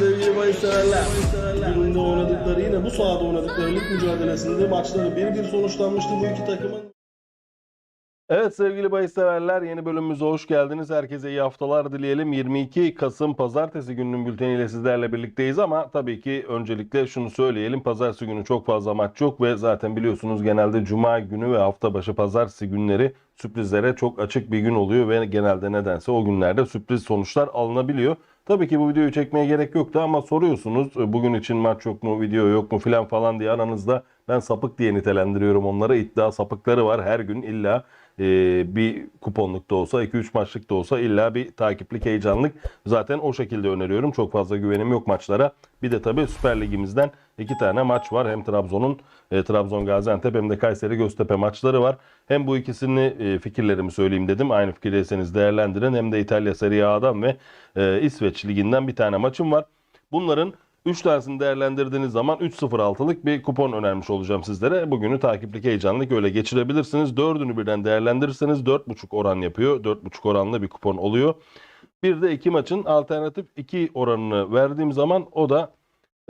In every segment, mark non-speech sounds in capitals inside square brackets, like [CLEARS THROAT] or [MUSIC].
sevgili bahis severler. Bugün de oynadıkları yine bu sahada oynadıkları lig mücadelesinde maçları 1-1 sonuçlanmıştı bu iki takımın. Evet sevgili bahis severler yeni bölümümüze hoş geldiniz. Herkese iyi haftalar dileyelim. 22 Kasım Pazartesi gününün bülteniyle sizlerle birlikteyiz ama tabii ki öncelikle şunu söyleyelim. Pazartesi günü çok fazla maç yok ve zaten biliyorsunuz genelde Cuma günü ve hafta başı Pazartesi günleri sürprizlere çok açık bir gün oluyor ve genelde nedense o günlerde sürpriz sonuçlar alınabiliyor. Tabii ki bu videoyu çekmeye gerek yoktu ama soruyorsunuz e, bugün için maç yok mu, video yok mu filan falan diye aranızda ben sapık diye nitelendiriyorum onları. İddia sapıkları var her gün illa e, bir kuponluk da olsa 2-3 maçlık da olsa illa bir takiplik heyecanlık. Zaten o şekilde öneriyorum. Çok fazla güvenim yok maçlara. Bir de tabii Süper Ligimizden iki tane maç var. Hem Trabzon'un e, Trabzon Gaziantep hem de Kayseri Göztepe maçları var. Hem bu ikisini e, fikirlerimi söyleyeyim dedim. Aynı fikirdeyseniz değerlendirin. Hem de İtalya Serie A'dan ve e, İsveç Ligi'nden bir tane maçım var. Bunların 3 tanesini değerlendirdiğiniz zaman 3.06'lık bir kupon önermiş olacağım sizlere. Bugünü takiplik heyecanlık öyle geçirebilirsiniz. Dördünü birden değerlendirirseniz 4.5 oran yapıyor. 4.5 oranlı bir kupon oluyor. Bir de iki maçın alternatif 2 oranını verdiğim zaman o da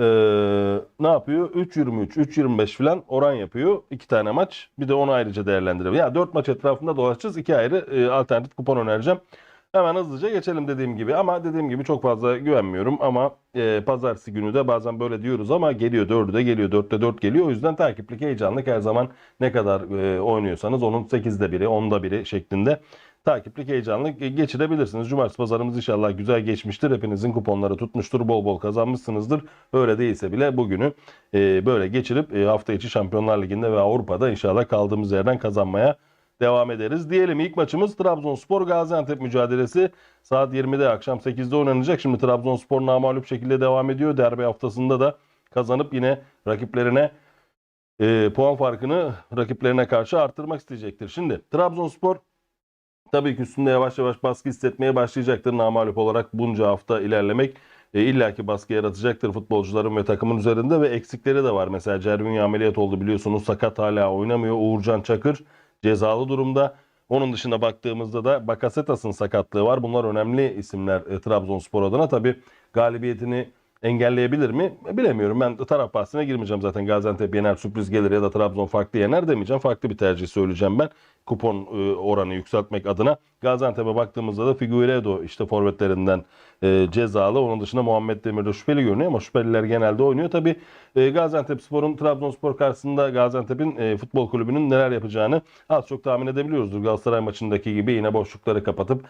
eee, ne yapıyor? 3.23, 3.25 falan oran yapıyor. iki tane maç. Bir de onu ayrıca değerlendiriyor. Yani 4 maç etrafında dolaşacağız. iki ayrı e, alternatif kupon önereceğim. Hemen hızlıca geçelim dediğim gibi ama dediğim gibi çok fazla güvenmiyorum ama e, pazartesi günü de bazen böyle diyoruz ama geliyor 4'ü de geliyor 4'te 4 geliyor o yüzden takiplik heyecanlık her zaman ne kadar e, oynuyorsanız onun 8'de biri 10'da biri şeklinde takiplik heyecanlık e, geçirebilirsiniz. Cumartesi pazarımız inşallah güzel geçmiştir. Hepinizin kuponları tutmuştur. Bol bol kazanmışsınızdır. Öyle değilse bile bugünü e, böyle geçirip e, hafta içi Şampiyonlar Ligi'nde ve Avrupa'da inşallah kaldığımız yerden kazanmaya devam ederiz. Diyelim ilk maçımız Trabzonspor Gaziantep mücadelesi. Saat 20'de akşam 8'de oynanacak. Şimdi Trabzonspor namağlup şekilde devam ediyor. Derbi haftasında da kazanıp yine rakiplerine e, puan farkını rakiplerine karşı arttırmak isteyecektir. Şimdi Trabzonspor tabii ki üstünde yavaş yavaş baskı hissetmeye başlayacaktır. Namağlup olarak bunca hafta ilerlemek e, illaki baskı yaratacaktır futbolcuların ve takımın üzerinde ve eksikleri de var. Mesela Cervinho ameliyat oldu biliyorsunuz sakat hala oynamıyor. Uğurcan Çakır cezalı durumda. Onun dışında baktığımızda da Bakasetas'ın sakatlığı var. Bunlar önemli isimler e, Trabzonspor adına. Tabii galibiyetini engelleyebilir mi? Bilemiyorum. Ben taraf bahsine girmeyeceğim zaten. Gaziantep yener sürpriz gelir ya da Trabzon farklı yener demeyeceğim. Farklı bir tercih söyleyeceğim ben. Kupon e, oranı yükseltmek adına. Gaziantep'e baktığımızda da Figueiredo işte forvetlerinden e, cezalı. Onun dışında Muhammed Demir de şüpheli görünüyor ama şüpheliler genelde oynuyor. Tabii e, Gaziantep Spor'un Trabzonspor karşısında Gaziantep'in futbol kulübünün neler yapacağını az çok tahmin edebiliyoruzdur. Galatasaray maçındaki gibi yine boşlukları kapatıp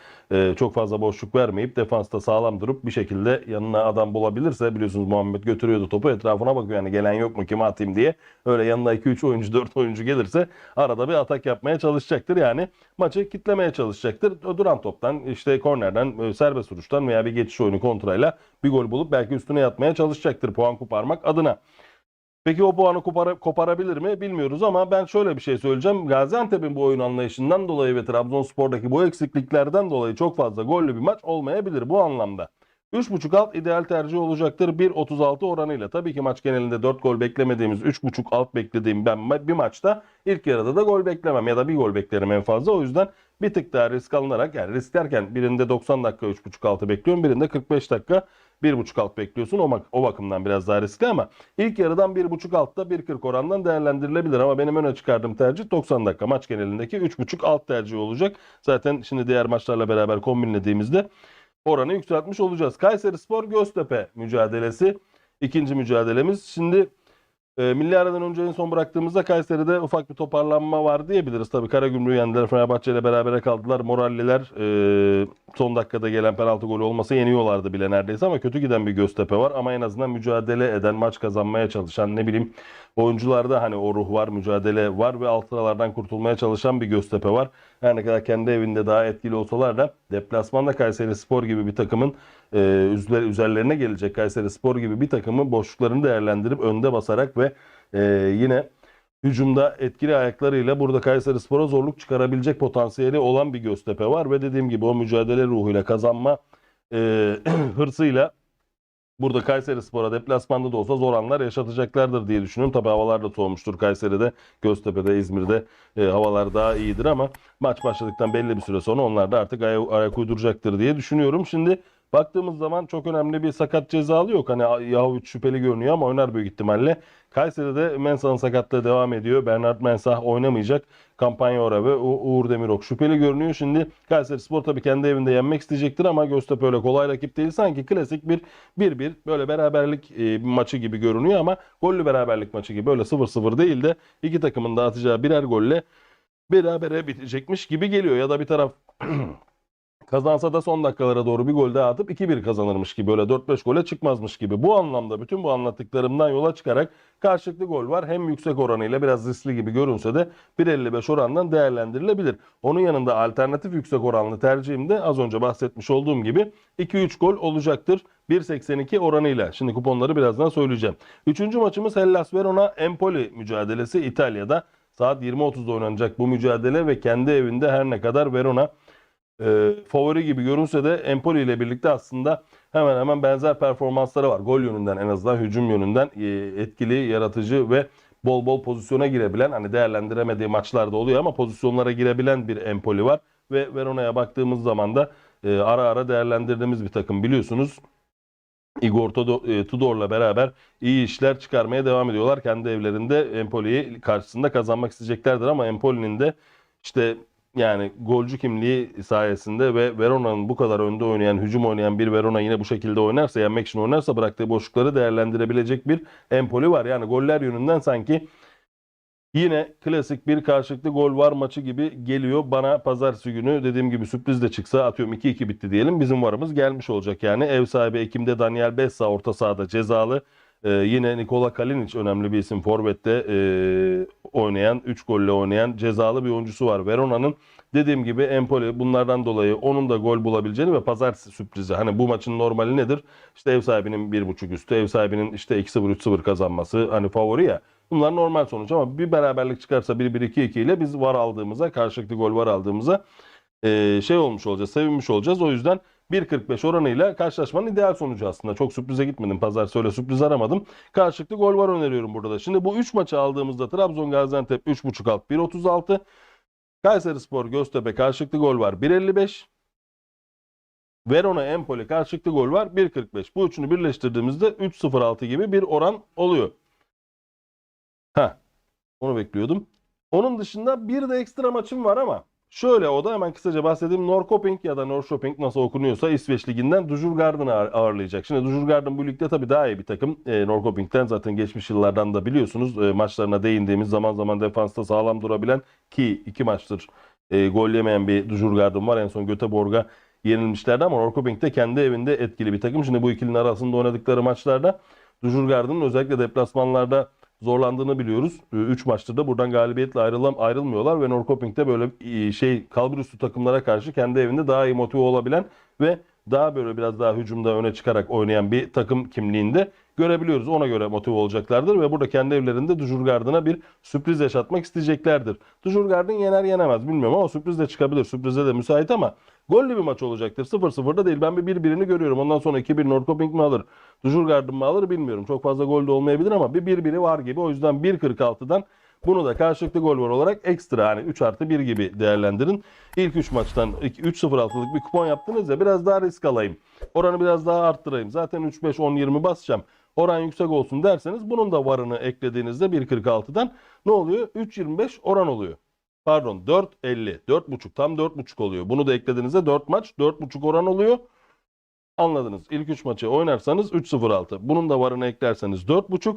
çok fazla boşluk vermeyip defansta sağlam durup bir şekilde yanına adam bulabilirse biliyorsunuz Muhammed götürüyordu topu etrafına bakıyor yani gelen yok mu kime atayım diye. Öyle yanına 2-3 oyuncu 4 oyuncu gelirse arada bir atak yapmaya çalışacaktır. Yani maçı kitlemeye çalışacaktır. Duran toptan işte kornerden e, serbest vuruştan veya bir geçiş oyunu kontrayla bir gol bulup belki üstüne yatmaya çalışacaktır puan koparmak adına. Peki o puanı kopara- koparabilir mi bilmiyoruz ama ben şöyle bir şey söyleyeceğim. Gaziantep'in bu oyun anlayışından dolayı ve Trabzonspor'daki bu eksikliklerden dolayı çok fazla gollü bir maç olmayabilir bu anlamda. 3.5 alt ideal tercih olacaktır 1.36 oranıyla. Tabii ki maç genelinde 4 gol beklemediğimiz 3.5 alt beklediğim ben bir maçta ilk yarıda da gol beklemem ya da bir gol beklerim en fazla. O yüzden bir tık daha risk alınarak yani risk derken birinde 90 dakika 3.5 altı bekliyorum birinde 45 dakika 1.5 alt bekliyorsun. O, o bakımdan biraz daha riskli ama ilk yarıdan 1.5 altta 1.40 orandan değerlendirilebilir ama benim öne çıkardığım tercih 90 dakika maç genelindeki 3.5 alt tercih olacak. Zaten şimdi diğer maçlarla beraber kombinlediğimizde oranı yükseltmiş olacağız. Kayseri Spor Göztepe mücadelesi ikinci mücadelemiz. Şimdi e, milli aradan önce en son bıraktığımızda Kayseri'de ufak bir toparlanma var diyebiliriz. Tabii Karagümrük'ü yendiler. Fenerbahçe ile berabere kaldılar. Moralliler e, son dakikada gelen penaltı golü olmasa yeniyorlardı bile neredeyse ama kötü giden bir Göztepe var. Ama en azından mücadele eden, maç kazanmaya çalışan ne bileyim oyuncularda hani o ruh var, mücadele var ve alt sıralardan kurtulmaya çalışan bir Göztepe var. Her ne kadar kendi evinde daha etkili olsalar da deplasmanda Kayseri Spor gibi bir takımın üzerlerine gelecek Kayseri Spor gibi bir takımın boşluklarını değerlendirip önde basarak ve e, yine hücumda etkili ayaklarıyla burada Kayseri Spor'a zorluk çıkarabilecek potansiyeli olan bir Göztepe var ve dediğim gibi o mücadele ruhuyla kazanma e, [CLEARS THROAT] hırsıyla burada Kayseri Spor'a deplasmanda da olsa zor anlar yaşatacaklardır diye düşünüyorum. Tabii havalar da soğumuştur Kayseri'de, Göztepe'de, İzmir'de e, havalar daha iyidir ama maç başladıktan belli bir süre sonra onlar da artık aya- ayak uyduracaktır diye düşünüyorum. Şimdi Baktığımız zaman çok önemli bir sakat cezalı yok. Hani Yahuç şüpheli görünüyor ama oynar büyük ihtimalle. Kayseri'de Mensah'ın sakatlığı devam ediyor. Bernard Mensah oynamayacak. Kampanya Ora ve Uğur Demirok şüpheli görünüyor. Şimdi Kayseri Spor tabii kendi evinde yenmek isteyecektir ama Göztepe öyle kolay rakip değil. Sanki klasik bir 1-1 böyle beraberlik e, maçı gibi görünüyor ama gollü beraberlik maçı gibi böyle 0-0 değil de iki takımın da atacağı birer golle berabere bitecekmiş gibi geliyor. Ya da bir taraf [CLEARS THROAT] kazansa da son dakikalara doğru bir gol daha atıp 2-1 kazanırmış gibi öyle 4-5 gole çıkmazmış gibi. Bu anlamda bütün bu anlattıklarımdan yola çıkarak karşılıklı gol var. Hem yüksek oranıyla biraz riskli gibi görünse de 1.55 orandan değerlendirilebilir. Onun yanında alternatif yüksek oranlı tercihim de az önce bahsetmiş olduğum gibi 2-3 gol olacaktır. 1.82 oranıyla. Şimdi kuponları birazdan söyleyeceğim. Üçüncü maçımız Hellas Verona Empoli mücadelesi İtalya'da. Saat 20.30'da oynanacak bu mücadele ve kendi evinde her ne kadar Verona e, favori gibi görünse de Empoli ile birlikte aslında hemen hemen benzer performansları var. Gol yönünden en azından hücum yönünden e, etkili, yaratıcı ve bol bol pozisyona girebilen hani değerlendiremediği maçlarda oluyor ama pozisyonlara girebilen bir Empoli var. Ve Verona'ya baktığımız zaman da e, ara ara değerlendirdiğimiz bir takım biliyorsunuz. Igor e, Tudor'la beraber iyi işler çıkarmaya devam ediyorlar. Kendi evlerinde Empoli'yi karşısında kazanmak isteyeceklerdir ama Empoli'nin de işte yani golcü kimliği sayesinde ve Verona'nın bu kadar önde oynayan, hücum oynayan bir Verona yine bu şekilde oynarsa, yenmek için oynarsa bıraktığı boşlukları değerlendirebilecek bir Empoli var. Yani goller yönünden sanki yine klasik bir karşılıklı gol var maçı gibi geliyor bana pazartesi günü. Dediğim gibi sürpriz de çıksa atıyorum 2-2 bitti diyelim bizim varımız gelmiş olacak. Yani ev sahibi Ekim'de Daniel Bessa orta sahada cezalı Ee, yine Nikola Kalinic önemli bir isim. Forvette e, oynayan 3 golle oynayan cezalı bir oyuncusu var Verona'nın. Dediğim gibi Empoli bunlardan dolayı onun da gol bulabileceğini ve pazartesi sürprizi. Hani bu maçın normali nedir? İşte ev sahibinin 1.5 üstü ev sahibinin işte 2-0 3-0 kazanması hani favori ya. Bunlar normal sonuç ama bir beraberlik çıkarsa 1-1-2-2 ile biz var aldığımıza, karşılıklı gol var aldığımıza e, şey olmuş olacağız, sevinmiş olacağız. O yüzden 1.45 oranıyla karşılaşmanın ideal sonucu aslında. Çok sürprize gitmedim. Pazar öyle sürpriz aramadım. Karşılıklı gol var öneriyorum burada da. Şimdi bu 3 maçı aldığımızda Trabzon Gaziantep 3.5 alt 1.36. Kayseri Spor Göztepe karşılıklı gol var 1.55. Verona Empoli karşılıklı gol var 1.45. Bu üçünü birleştirdiğimizde 3.06 gibi bir oran oluyor. Ha, onu bekliyordum. Onun dışında bir de ekstra maçım var ama şöyle o da hemen kısaca bahsedeyim. Norrköping ya da Norrköping nasıl okunuyorsa İsveç Ligi'nden Djurgården'ı ağır- ağırlayacak. Şimdi Djurgården bu ligde tabii daha iyi bir takım. E, Norrköping'den zaten geçmiş yıllardan da biliyorsunuz e, maçlarına değindiğimiz zaman zaman defansta sağlam durabilen ki iki maçtır e, gol yemeyen bir Djurgården var. En son Göteborg'a yenilmişlerdi ama Norrköping de kendi evinde etkili bir takım. Şimdi bu ikilinin arasında oynadıkları maçlarda Djurgården'ın özellikle deplasmanlarda zorlandığını biliyoruz. 3 maçtır da buradan galibiyetle ayrılam ayrılmıyorlar ve Norrköping'de böyle e, şey kalbur üstü takımlara karşı kendi evinde daha iyi motive olabilen ve daha böyle biraz daha hücumda öne çıkarak oynayan bir takım kimliğinde görebiliyoruz. Ona göre motive olacaklardır ve burada kendi evlerinde Djurgården'a bir sürpriz yaşatmak isteyeceklerdir. Djurgården yener yenemez bilmiyorum ama sürpriz de çıkabilir. Sürprize de müsait ama gollü bir maç olacaktır. 0-0'da değil. Ben bir 1-1'ini görüyorum. Ondan sonra 2-1 Norrköping mi alır? Djurgården mı alır bilmiyorum. Çok fazla gol de olmayabilir ama bir 1-1'i var gibi. O yüzden 1.46'dan bunu da karşılıklı gol var olarak ekstra hani 3 artı 1 gibi değerlendirin. İlk 3 maçtan 3-0-6'lık bir kupon yaptınız ya biraz daha risk alayım. Oranı biraz daha arttırayım. Zaten 3-5-10-20 basacağım. Oran yüksek olsun derseniz bunun da varını eklediğinizde 1.46'dan ne oluyor? 3.25 oran oluyor. Pardon 4.50 4.5 tam 4.5 oluyor. Bunu da eklediğinizde 4 maç 4.5 oran oluyor. Anladınız. İlk 3 maçı oynarsanız 3-0-6. Bunun da varını eklerseniz 4.5.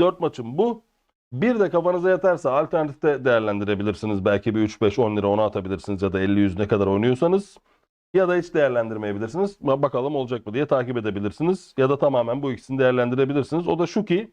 4 maçım bu. Bir de kafanıza yatarsa alternatifte değerlendirebilirsiniz. Belki bir 3-5-10 lira ona atabilirsiniz ya da 50-100 ne kadar oynuyorsanız. Ya da hiç değerlendirmeyebilirsiniz. Ba- Bakalım olacak mı diye takip edebilirsiniz. Ya da tamamen bu ikisini değerlendirebilirsiniz. O da şu ki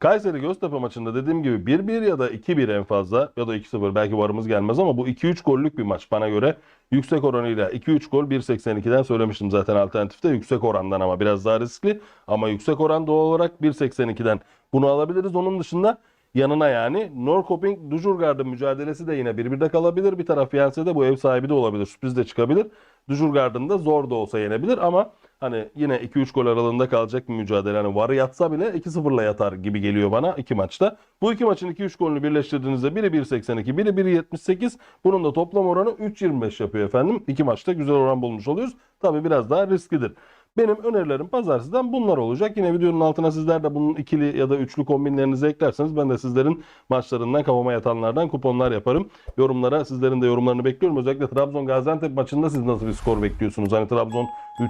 Kayseri Göztepe maçında dediğim gibi 1-1 ya da 2-1 en fazla ya da 2-0 belki varımız gelmez ama bu 2-3 gollük bir maç bana göre. Yüksek oranıyla 2-3 gol 1.82'den söylemiştim zaten alternatifte yüksek orandan ama biraz daha riskli. Ama yüksek oran doğal olarak 1.82'den bunu alabiliriz. Onun dışında yanına yani Norrköping Djurgården mücadelesi de yine 1-1'de kalabilir. Bir taraf yense de bu ev sahibi de olabilir. Sürpriz de çıkabilir. Djurgården da zor da olsa yenebilir ama Hani yine 2-3 gol aralığında kalacak bir mücadele. Hani varı yatsa bile 2-0'la yatar gibi geliyor bana iki maçta. Bu iki maçın 2-3 golünü birleştirdiğinizde biri 1.82, biri 1.78. Bunun da toplam oranı 3.25 yapıyor efendim. İki maçta güzel oran bulmuş oluyoruz. Tabii biraz daha risklidir. Benim önerilerim pazartesiden bunlar olacak. Yine videonun altına sizler de bunun ikili ya da üçlü kombinlerinizi eklerseniz ben de sizlerin maçlarından kafama yatanlardan kuponlar yaparım. Yorumlara sizlerin de yorumlarını bekliyorum. Özellikle Trabzon Gaziantep maçında siz nasıl bir skor bekliyorsunuz? Hani Trabzon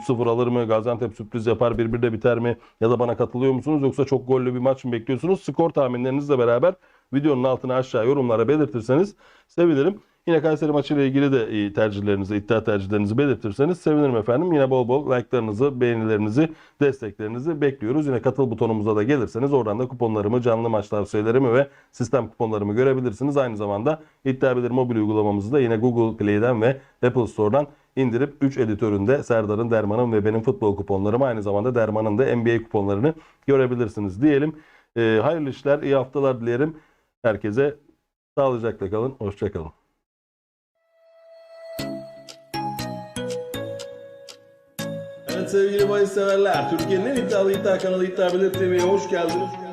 3-0 alır mı? Gaziantep sürpriz yapar 1-1'de biter mi? Ya da bana katılıyor musunuz? Yoksa çok gollü bir maç mı bekliyorsunuz? Skor tahminlerinizle beraber videonun altına aşağı yorumlara belirtirseniz sevinirim. Yine Kayseri maçıyla ilgili de e, tercihlerinizi, iddia tercihlerinizi belirtirseniz sevinirim efendim. Yine bol bol like'larınızı, beğenilerinizi, desteklerinizi bekliyoruz. Yine katıl butonumuza da gelirseniz oradan da kuponlarımı, canlı maç tavsiyelerimi ve sistem kuponlarımı görebilirsiniz. Aynı zamanda İddia Bilir mobil uygulamamızı da yine Google Play'den ve Apple Store'dan indirip 3 editöründe Serdar'ın, Derman'ın ve benim futbol kuponlarımı aynı zamanda Derman'ın da NBA kuponlarını görebilirsiniz diyelim. E, hayırlı işler, iyi haftalar dilerim. Herkese sağlıcakla kalın, hoşçakalın. Sevgili bahis severler, Türkiye'nin en iddialı iddia kanalı İddia Bilir TV'ye hoş geldiniz.